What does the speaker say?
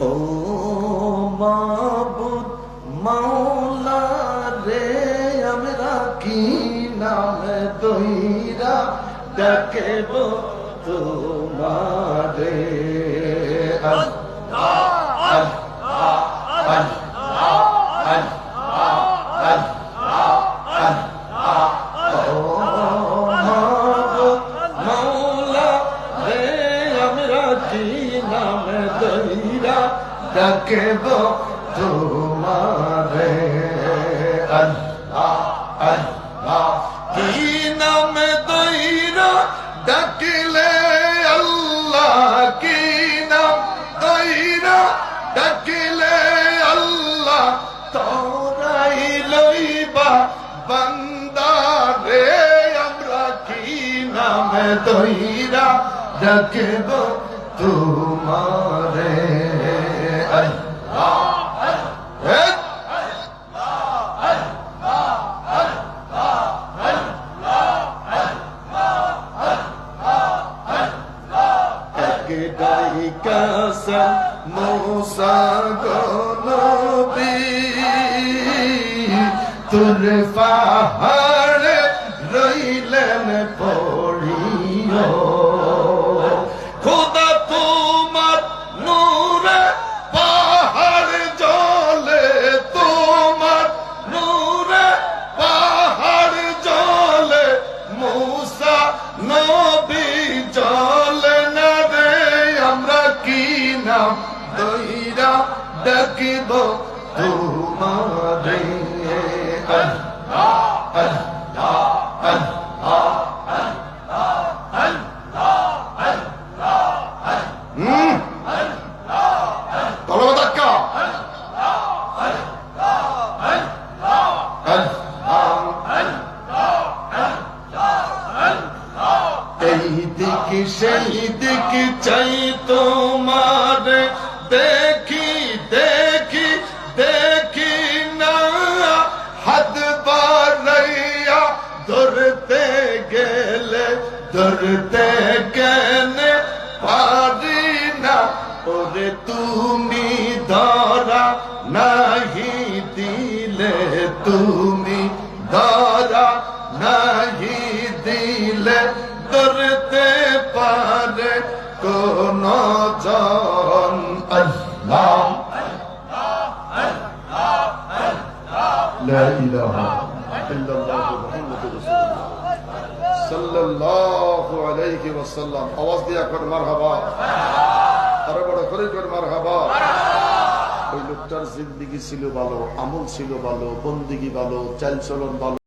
ও মাবুদ মাওলা রে আমরা কি নামে দইরা ডাকেব তোমারে? আল্লাহ দইরা ডাকেব তোমারে। আল্লাহ আল্লাহ, কি নামে দইরা ডাকিলে আল্লাহ, কি নাম দইরা ডাকিলে আল্লাহ, তোরাই লইবা বান্দারে আমরা কি নামে দইরা ডাকেব তোমারে আল্লাহ আল্লাহ একটাই কাসম মোসা গনবী। তুর পাহাড়ে রইলেন পড়িও। এই দিকে সেই দিকে চাই তোমার। দেখি দেখি দেখি না হাত বাড়াইয়া ধরতে গেলে ধরতে গেলে পারি না ওরে তুমি ধরা নাহি দিলে তুমি ধরা নাহি দিলে ধরতে পারে কোন জন সাল্লাল্লাহু আলাইহি ওয়াসাল্লাম। আওয়াজ দিয়া কর মার মারহাবা। আরও বড় করে কর, মারহাবা। ওই লোকটার জিন্দিগি ছিল ভালো, আমল ছিল ভালো, বন্দিগি ভালো, চাল চলন ভালো।